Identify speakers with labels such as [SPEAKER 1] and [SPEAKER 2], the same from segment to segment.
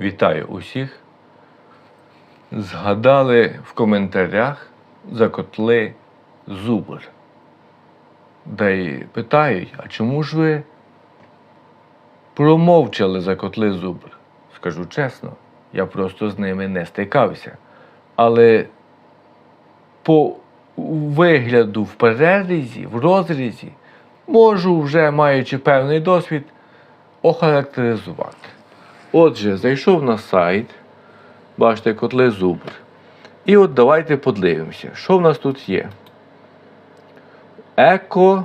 [SPEAKER 1] Вітаю усіх. Згадали в коментарях за котли зубр. Да й питають, а чому ж ви промовчали за котли зубр? Скажу чесно, я просто з ними не стикався. Але по вигляду в перерізі, в розрізі, можу, вже маючи певний досвід, охарактеризувати. Отже, зайшов на сайт, бачите, котли зубр. І от давайте подивимося, що в нас тут є. Еко.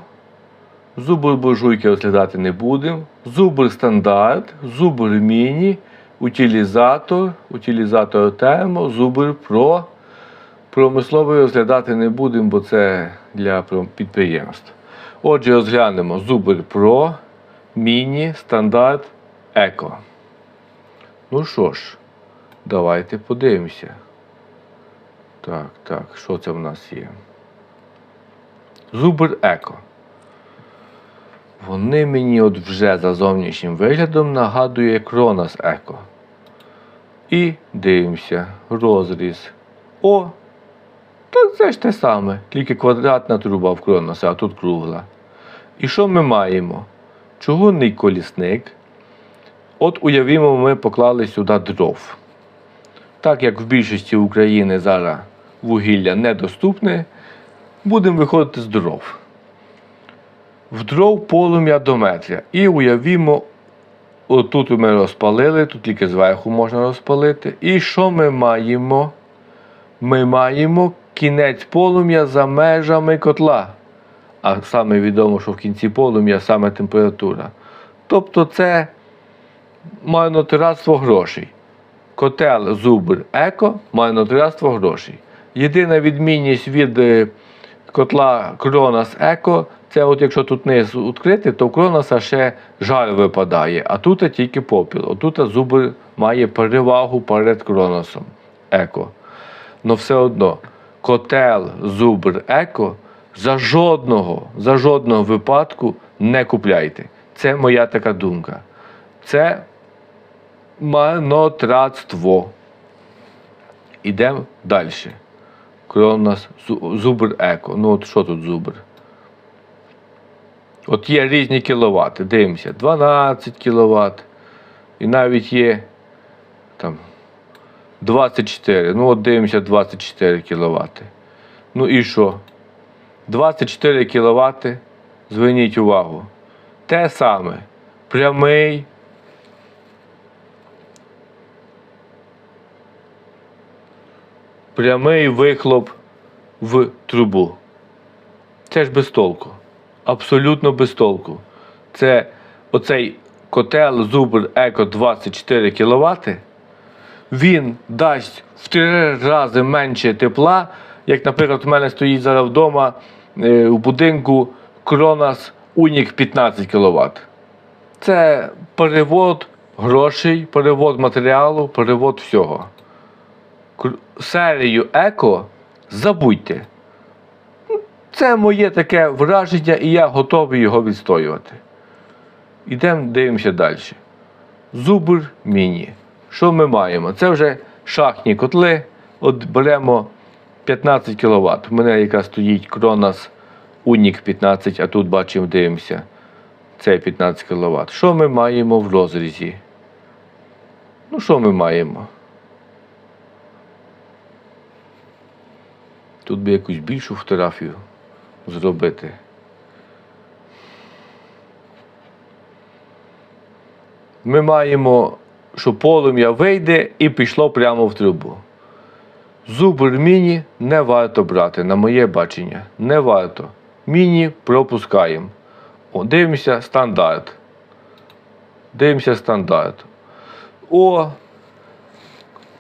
[SPEAKER 1] Зубр буржуйки розглядати не будемо. Зубр стандарт, зубр міні, утилізатор, утилізатор термо, зубр про. Промисловий розглядати не будемо, бо це для підприємств. Отже, розглянемо зубр Pro, міні, стандарт, еко. Ну що ж, давайте подивимося. Так, так, що це в нас є? Зубр Еко. Вони мені от вже за зовнішнім виглядом нагадує Кронос Еко. І дивимося, розріз. О! Та це ж те саме, тільки квадратна труба в Кроноса, а тут кругла. І що ми маємо? Чугунний колісник. От уявімо, ми поклали сюди дров. Так як в більшості України зараз вугілля недоступне, будемо виходити з дров. В дров полум'я до метра. І уявімо, отут ми розпалили, тут тільки зверху можна розпалити. І що ми маємо? Ми маємо кінець полум'я за межами котла. А саме відомо, що в кінці полум'я саме температура. Тобто це марнотратство грошей. Котел Зубр Еко марнотратство грошей. Єдина відмінність від е, котла Кронос Еко, це от якщо тут низ відкрити, то в Кроноса ще жар випадає, а тут тільки попіл. Отут Зубр має перевагу перед Кроносом Еко. Но все одно котел Зубр Еко за жодного, за жодного випадку не купляйте. Це моя така думка. Це марнотратство. Ідемо далі. Кронос Зу- Зубр Еко. Ну от що тут Зубр? От є різні кіловати. Дивимося, 12 кВт. І навіть є там 24. Ну, от дивимося 24 кВт. Ну і що? 24 кВт. Зверніть увагу. Те саме. Прямий. Прямий вихлоп в трубу. Це ж без толку. Абсолютно без толку. Це оцей котел Зубр Еко 24 кВт. Він дасть в три рази менше тепла, як, наприклад, у мене стоїть зараз вдома е, у будинку Кронос Унік 15 кВт. Це перевод грошей, перевод матеріалу, перевод всього. Серію еко забудьте. Це моє таке враження, і я готовий його відстоювати. Ідемо, дивимося далі. Зубр міні. Що ми маємо? Це вже шахтні котли. От беремо 15 кВт. У мене яка стоїть Кронос Унік 15, а тут бачимо, дивимося. Це 15 кВт. Що ми маємо в розрізі? Ну, що ми маємо? Тут би якусь більшу фотографію зробити. Ми маємо, що полум'я вийде і пішло прямо в трубу. Зубр міні не варто брати, на моє бачення. Не варто. Міні пропускаємо. О, дивимося стандарт. Дивимося стандарт. О,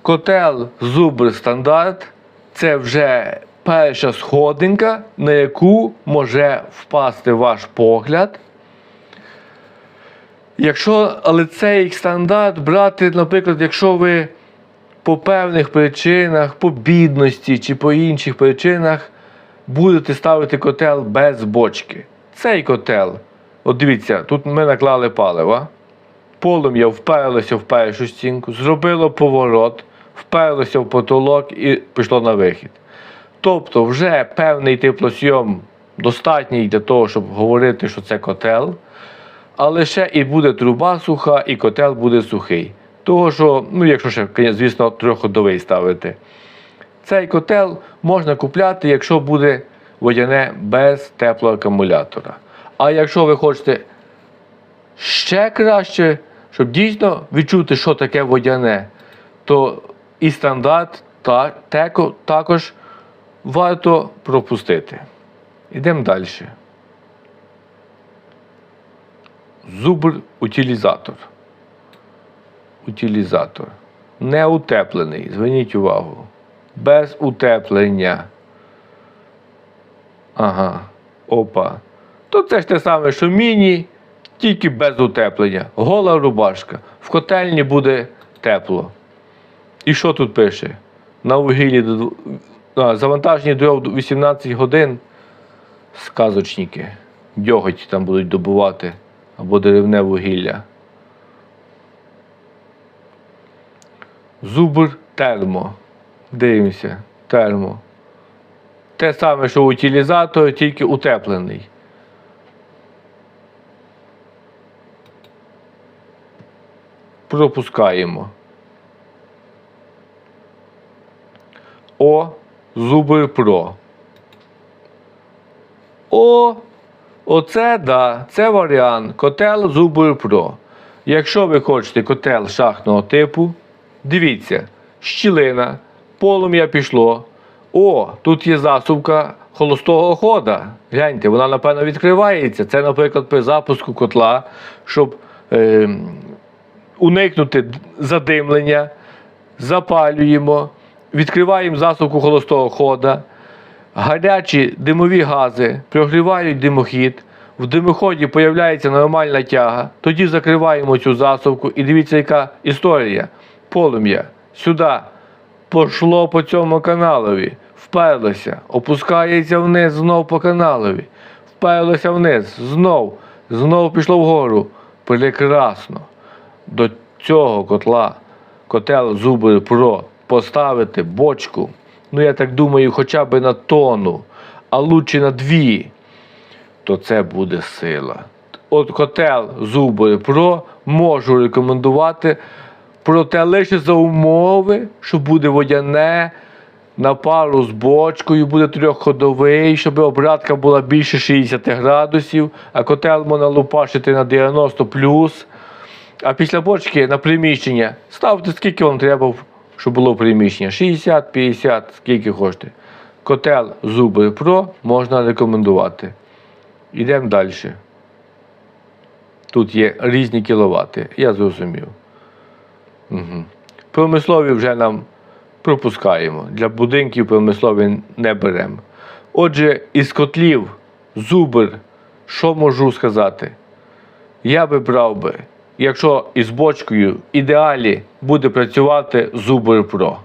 [SPEAKER 1] котел Зубр стандарт це вже перша сходинка, на яку може впасти ваш погляд. Якщо, але цей стандарт брати, наприклад, якщо ви по певних причинах, по бідності чи по інших причинах будете ставити котел без бочки. Цей котел, от дивіться, тут ми наклали палива. полум'я вперлося в першу стінку, зробило поворот, вперлося в потолок і пішло на вихід. Тобто вже певний теплосйом достатній для того, щоб говорити, що це котел, але ще і буде труба суха, і котел буде сухий. Того, що, ну, якщо ще, звісно, трьохходовий ставити. Цей котел можна купляти, якщо буде водяне без теплоакумулятора. А якщо ви хочете ще краще, щоб дійсно відчути, що таке водяне, то і стандарт та, теко, також варто пропустити. Йдемо далі. Зубр утилізатор. Утилізатор. Не утеплений. Зверніть увагу. Без утеплення. Ага. Опа. То це ж те саме, що міні, тільки без утеплення. Гола рубашка. В котельні буде тепло. І що тут пише? На вугіллі завантажені до 18 годин. Сказочники. Дьоготь там будуть добувати або деревне вугілля. Зубр термо. Дивимося. Термо. Те саме, що утилізатор, тільки утеплений. Пропускаємо. О, Зубр Про. О, оце да, це варіант. Котел Зубр Про. Якщо ви хочете котел шахтного типу, дивіться, щілина, полум'я пішло. О, тут є засувка холостого хода. Гляньте, вона, напевно, відкривається. Це, наприклад, при запуску котла, щоб е, уникнути задимлення, запалюємо, відкриваємо засувку холостого хода. Гарячі димові гази прогрівають димохід. В димоході появляється нормальна тяга. Тоді закриваємо цю засувку і дивіться, яка історія. Полум'я сюди пошло по цьому каналові, вперлося, опускається вниз знов по каналові, вперлося вниз, знов, знов пішло вгору. Прекрасно. До цього котла, котел Зубр Про поставити бочку. Ну, я так думаю, хоча б на тонну, а лучше на дві, то це буде сила. От котел Зубр Про можу рекомендувати, проте лише за умови, що буде водяне на пару з бочкою, буде трьохходовий, щоб обратка була більше 60 градусів, а котел можна лупашити на 90 плюс. А після бочки на приміщення ставте скільки вам треба, щоб було приміщення. 60, 50, скільки хочете. Котел Зуби Про можна рекомендувати. Йдемо далі. Тут є різні кіловати, я зрозумів. Угу. Промислові вже нам пропускаємо. Для будинків промислові не беремо. Отже, із котлів зубр, що можу сказати? Я би брав би, якщо із бочкою ідеалі буде працювати Зубр Про.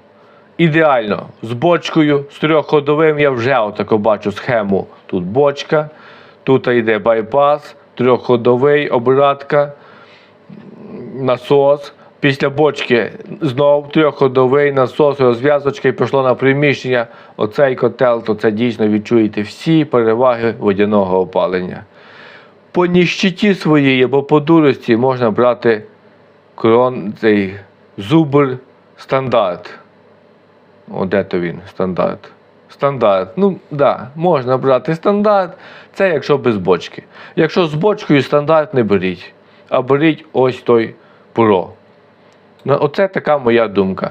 [SPEAKER 1] Ідеально, з бочкою, з трьохходовим я вже отако бачу схему. Тут бочка, тут йде байпас, трьохходовий, обратка, насос. Після бочки знов трьохходовий насос, розв'язочка і пішло на приміщення. Оцей котел, то це дійсно відчуєте всі переваги водяного опалення. По ніщиті своїй або по дурості можна брати крон, цей зубр стандарт. О, де то він? Стандарт. Стандарт. Ну, да, можна брати стандарт. Це якщо без бочки. Якщо з бочкою стандарт не беріть, а беріть ось той про. Ну, оце така моя думка.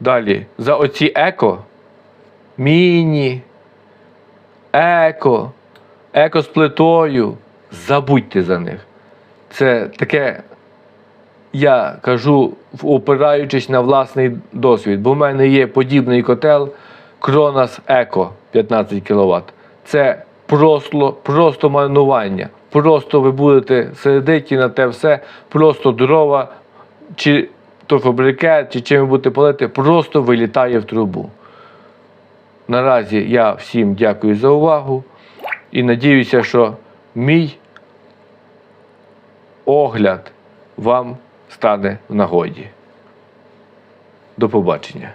[SPEAKER 1] Далі, за оці еко, міні, еко, еко з плитою. Забудьте за них. Це таке, я кажу, опираючись на власний досвід, бо в мене є подібний котел Кронас Еко 15 кВт. Це просто, просто марнування. Просто ви будете середиті на те все, просто дрова, чи то фабрикет, чи чим ви будете палити, просто вилітає в трубу. Наразі я всім дякую за увагу і надіюся, що мій огляд вам стане в нагоді. До побачення.